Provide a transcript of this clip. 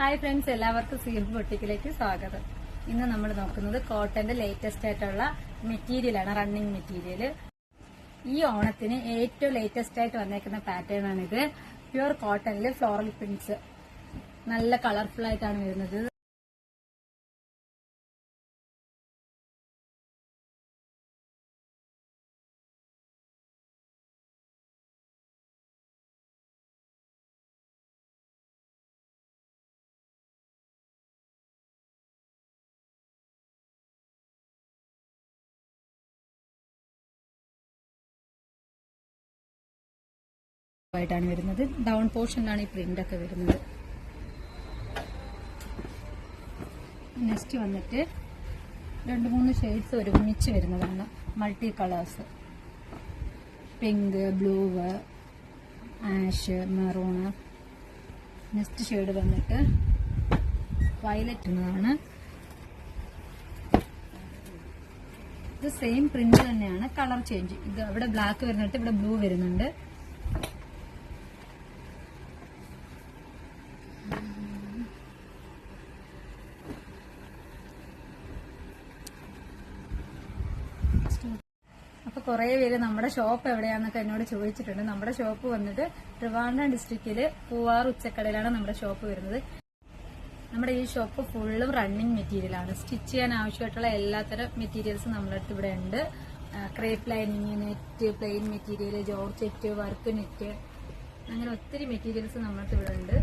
Hi friends എല്ലാവർക്കും സീഫ് ബൊട്ടിക്കിലേക്ക് സ്വാഗതം. ഇന്ന് നമ്മൾ നോക്കുന്നത് കോട്ടന്റെ ലേറ്റസ്റ്റ് ആയിട്ടുള്ള മെറ്റീരിയൽ ആണ് റണ്ണിങ് മെറ്റീരിയൽ ഈ ഓണത്തിന് ഏറ്റവും ലേറ്റസ്റ്റ് ആയിട്ട് വന്നേക്കുന്ന പാറ്റേൺ ആണിത്. പ്യുവർ കോട്ടണിൽ ഫ്ലോറൽ പ്രിന്റ്സ് നല്ല കളർഫുൾ ആയിട്ടാണ് വരുന്നത്. ആയിട്ടാണ് വരുന്നത്. ഡൗൺ പോർഷനിലാണ് ഈ പ്രിന്റ് ഒക്കെ വരുന്നത്. നെക്സ്റ്റ് വന്നിട്ട് രണ്ട് മൂന്ന് ഷെയ്ഡ്സ് ഒരുമിച്ച് വരുന്നതാണ്. Multi colours pink blue ash maroon next shade വന്നിട്ട് വയലറ്റ് എന്നതാണ് ഇത് സെയിം പ്രിന്റ് തന്നെയാണ്. കളർ ചേഞ്ച് ഇത് അവിടെ ബ്ലാക്ക് വരുന്നിട്ട് ഇവിടെ ബ്ലൂ വരുന്നുണ്ട്. അപ്പൊ കുറെ പേര് നമ്മുടെ ഷോപ്പ് എവിടെയാന്നൊക്കെ എന്നോട് ചോദിച്ചിട്ടുണ്ട്. നമ്മുടെ ഷോപ്പ് വന്നിട്ട് ട്രിവാൻഡ്രം ഡിസ്ട്രിക്റ്റിൽ പൂവാർ ഉച്ചക്കടയിലാണ് നമ്മുടെ ഷോപ്പ് വരുന്നത്. നമ്മുടെ ഈ ഷോപ്പ് ഫുള്ളും റണ്ണിങ് മെറ്റീരിയൽ ആണ്. സ്റ്റിച്ച് ചെയ്യാൻ ആവശ്യമായിട്ടുള്ള എല്ലാത്തരം മെറ്റീരിയൽസും നമ്മുടെ അടുത്ത് ഇവിടെ ഉണ്ട്. Crepe lining net plain material georgette work net അങ്ങനെ ഒത്തിരി മെറ്റീരിയൽസ് നമ്മുടെ അടുത്ത് ഇവിടെ ഉണ്ട്.